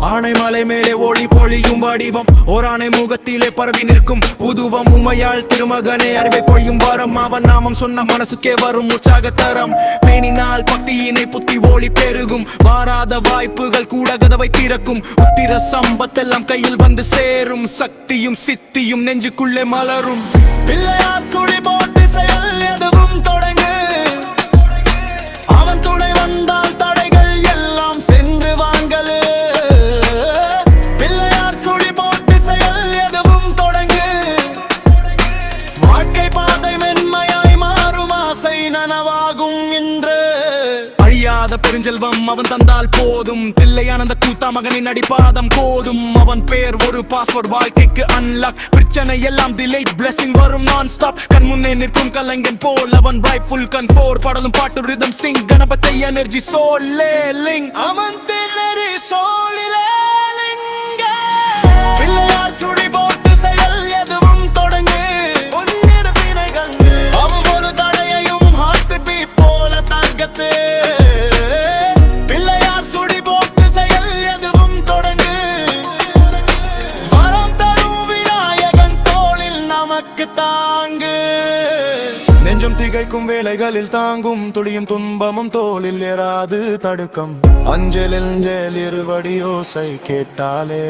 ஆனை மலை மேலே ஒளி பொழியும் வடிவம். ஓரானை முகத்திலே பரவி நிற்கும் புதுவம் உமையால் திருமகனே அறிவை பொழியும் வரம் அவன் நாமம் சொன்ன மனசுக்கே வரும் உற்சாக தரம் பேணினால் பக்தியினை புத்தி ஒளி பெருகும். வாராத வாய்ப்புகள் கூட கதவை திறக்கும். உத்திர சம்பத்தெல்லாம் கையில் வந்து சேரும். சக்தியும் சித்தியும் நெஞ்சுக்குள்ளே மலரும். பிள்ளையார் அழியாத பெருஞ்செல்வம் அவன் தந்தால் போதும். தில்லையானந்த கூத்தா மகனின் அடிப்பாதம் கோதும். அவன் பேர் ஒரு பாஸ்வேர்ட் வாழ்க்கைக்கு அன்லாக் பிரச்சனை எல்லாம் டிலேட் blessing வரும் நான் ஸ்டாப் கண் முன்னே நிற்கும் கலைஞன் போல் அவன் ரைட் ஃபுல் கன் போர் பாடலும் பாட்டு ரிதம் சிங் கணபத்தை எனர்ஜி சோல் லே லிங் அவன் திணறி சோலிலே திகைக்கும் வேலைகளில் தாங்கும் துளியும் துன்பமும் தோளில் ஏறாது தடுக்கம். அஞ்சலில் அஞ்சல் இருவடி யோசை கேட்டாலே.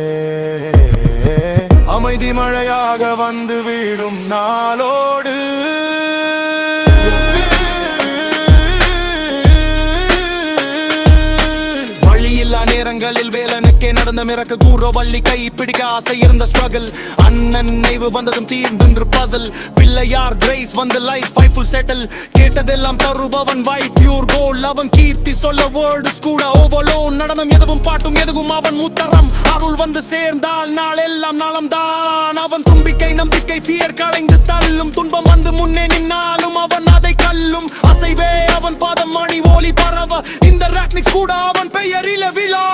அமைதி மழையாக வந்து வீடும் நாளோடு. வழியில்லா நேரங்களில் வேலனுக்கே நடந்த மிரக்க கூறோ வள்ளி கை பிடிக்க ஆசை இருந்த ஸ்ட்ரகிள் அண்ணன் நினைவு வந்ததும் தீர்ந்து பசல் பிள்ளையார் கிரேஸ் வந்த லைஃப் ஃபைஃபுல் செட்டில் கேட்டதெல்லாம் தருபவன் வை பியூர் கோல் அவன் கீர்த்தி சொல்ல வேர்ட்ஸ் கூட ஓவலோ நடனம் எதுவும் பாட்டும் எதுவும் அவன் உத்தரம் அருள் வந்து சேர்ந்தால் நாளெல்லாம் நாளம் தான் அவன் தும்பிக்கை நம்பிக்கை பியர் கலைந்து தள்ளும். துன்பம் வந்து முன்னே நின்னாலும் அவன் அதை கல்லும் அசைவே அவன் பாதம் மணி ஓலி பரவ. இந்த ராக்னிக்ஸ் கூட அவன் பெயரில விழா.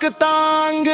ਤਾਂਗ